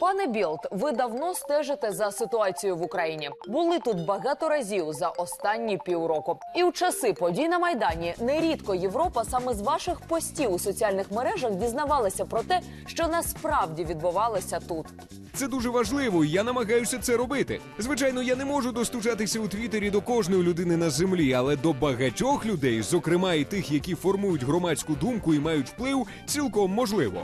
Пане Білт, ви давно стежите за ситуацією в Україні. Були тут багато разів за останні півроку. І у часи подій на майдані нерідко Європа саме з ваших постів у соціальних мережах дізнавалася про те, що насправді відбувалося тут. Це дуже важливо, і я намагаюся це робити. Звичайно, я не можу достучатися у Твіттері до кожної людини на землі, але до багатьох людей, зокрема і тих, які формують громадську думку і мають вплив, цілком можливо.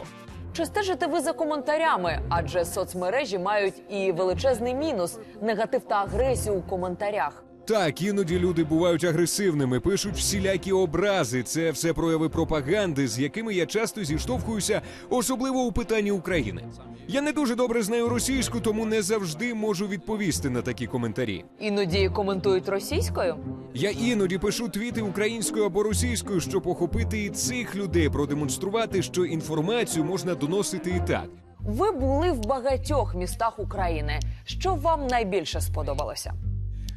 Чи стежите ви за коментарями? Адже соцмережі мають і величезний мінус негатив та агресію у коментарях. Так, іноді люди бувають агресивними, пишуть всілякі образи. Це все прояви пропаганди, з якими я часто зіштовхуюся, особливо у питанні України. Я не дуже добре знаю російську, тому не завжди можу відповісти на такі коментарі. Іноді коментують російською. Я іноді пишу твіти українською або російською, щоб охопити і цих людей, продемонструвати, що інформацію можна доносити і так. Ви були в багатьох містах України. Що вам найбільше сподобалося?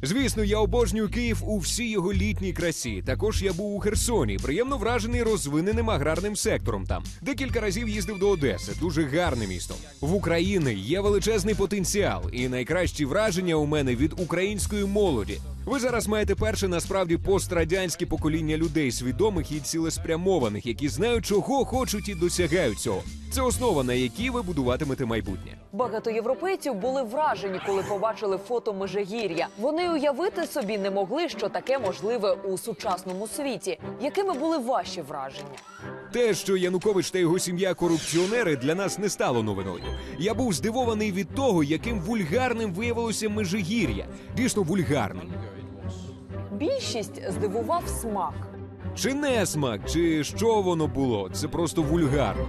Звісно, я обожнюю Київ у всій його літній красі. Також я був у Херсоні, приємно вражений розвиненим аграрним сектором там. Декілька разів їздив до Одеси. Дуже гарне місто. В Україні є величезний потенціал, і найкращі враження у мене від української молоді. Ви зараз маєте перше насправді пострадянське покоління людей, свідомих і цілеспрямованих, які знають, чого хочуть і досягають цього. Це основа, на якій ви будуватимете майбутнє. Багато європейців були вражені, коли побачили фото Межигір'я. Вони уявити собі не могли, що таке можливе у сучасному світі. Якими були ваші враження? Те, що Янукович та його сім'я корупціонери, для нас не стало новиною. Я був здивований від того, яким вульгарним виявилося межигір'я. Дійсно вульгарним. Більшість здивував смак. Чи не смак, чи що воно було? Це просто вульгарно.